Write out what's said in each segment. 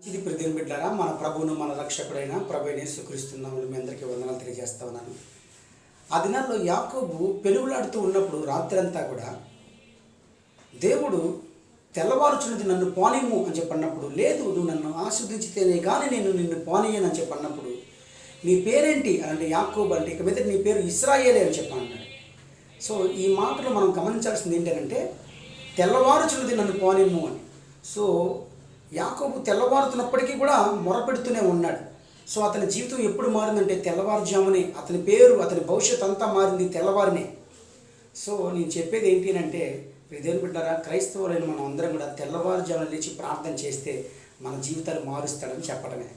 ఇది ప్రతిని బిడ్డారా మన ప్రభువును మన రక్షకుడైన ప్రభుని సుకరిస్తున్నాము మీ అందరికీ వందనాలు తెలియజేస్తా ఉన్నాను. ఆ దినాల్లో యాకోబు పెనుగులాడుతూ ఉన్నప్పుడు రాత్రంతా కూడా దేవుడు తెల్లవారుచున్నది నన్ను పోనిమ్ము అని చెప్పన్నప్పుడు లేదు నువ్వు నన్ను ఆస్వాదించితేనే కానీ నేను నిన్ను పోనీయను అని చెప్పన్నప్పుడు నీ పేరేంటి? అని అంటే యాకోబు అంటే ఇక మీద నీ పేరు ఇస్రాయేలే అని చెప్పన్నాడు సో ఈ మాటలు మనం గమనించాల్సింది ఏంటంటే తెల్లవారుచున్నది నన్ను పోనిమ్ము అని. సో యాకోబు తెల్లవారుతున్నప్పటికీ కూడా మొరపెడుతూనే ఉన్నాడు. సో అతని జీవితం ఎప్పుడు మారిందంటే తెల్లవారుజామునే. అతని పేరు అతని భవిష్యత్ అంతా మారింది తెల్లవారినే. సో నేను చెప్పేది ఏంటి అంటే ఇదేం బిడ్డారా క్రైస్తవులైన మనం అందరం కూడా తెల్లవారుజామున లేచి ప్రార్థన చేస్తే మన జీవితాలు మారుస్తాడని చెప్పడమే.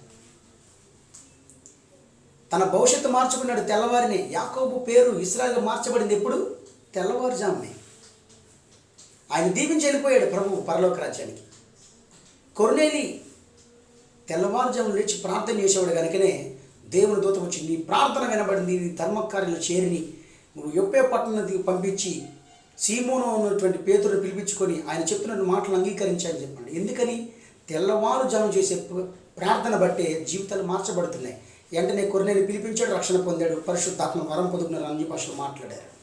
తన భవిష్యత్తు మార్చుకున్నాడు తెల్లవారిని. యాకోబు పేరు ఇస్రాయల్ మార్చబడింది ఎప్పుడు? తెల్లవారుజామునే. ఆయన దీవించి వెళ్ళిపోయాడు ప్రభు పరలోక రాజ్యానికి. కొర్నేలి తెల్లవారుజాము లేచి ప్రార్థన చేసేవాడు కనుకనే దేవుని దూత వచ్చి నీ ప్రార్థన వినబడింది నీ ధర్మకార్యంలో చేరిని. నువ్వు ఎప్పే పట్టణానికి పంపించి సీమోను ఉన్నటువంటి పేతులను పిలిపించుకొని ఆయన చెప్పిన మాటలు అంగీకరించాలని చెప్పండి. ఎందుకని? తెల్లవారుజాము చేసే ప్రార్థన బట్టే జీవితాలు మార్చబడుతున్నాయి. వెంటనే కొరనేని పిలిపించాడు రక్షణ పొందాడు. పరిశుద్ధాత్మ వరం పొందుకున్నారు అన్ని భాషలు మాట్లాడారు.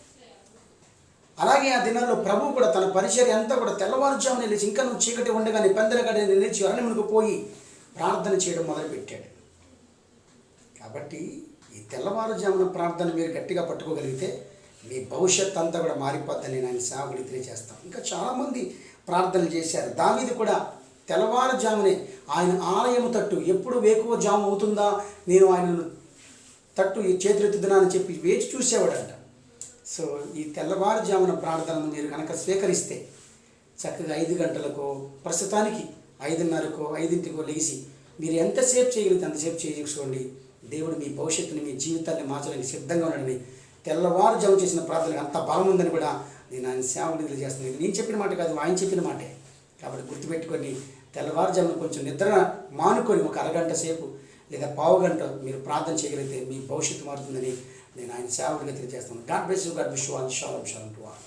అలాగే ఆ దినాల్లో ప్రభు కూడా తన పరిచర్య అంతా కూడా తెల్లవారుజామున లేచి ఇంకా నువ్వు చీకటి ఉండగానే పెందలగానే నిలిచి అరణ్యమునకు పోయి ప్రార్థన చేయడం మొదలుపెట్టాడు. కాబట్టి ఈ తెల్లవారుజామున ప్రార్థన మీరు గట్టిగా పట్టుకోగలిగితే మీ భవిష్యత్ అంతా కూడా మారిపోద్దని నేను ఆయన తెలియజేస్తాను ఇంకా చాలామంది ప్రార్థనలు చేశారు. దావీది కూడా తెల్లవారుజామునే ఆయన ఆలయము తట్టు ఎప్పుడు వేకువ జాము అవుతుందా? నేను ఆయనను తట్టు ఈ చేతులెత్తుదునా అని చెప్పి వేచి చూసేవాడంట. సో ఈ తెల్లవారుజామున ప్రార్థనను మీరు కనుక స్వీకరిస్తే చక్కగా ఐదు గంటలకో ప్రస్తుతానికి ఐదున్నరకో ఐదింటికో లేచి మీరు ఎంతసేపు చేయగలిగితే అంతసేపు చేయించుకోండి దేవుడు మీ భవిష్యత్తుని మీ జీవితాన్ని మార్చడానికి సిద్ధంగా ఉన్నాడని. తెల్లవారుజాము చేసిన ప్రార్థనకు అంత బలం ఉందని కూడా నేను ఆయన సేవకుడికి తెలియజేస్తున్నాను. నేను చెప్పిన మాట కాదు ఆయన చెప్పిన మాటే. కాబట్టి గుర్తుపెట్టుకొని తెల్లవారుజామున కొంచెం నిద్ర మానుకొని ఒక అరగంట సేపు లేదా పావు గంట మీరు ప్రార్థన చేయగలిగితే మీ భవిష్యత్తు మారుతుందని నేను ఆయన సేవకుడిగా తెలియజేస్తాను God bless you God wish all. Shalom to all.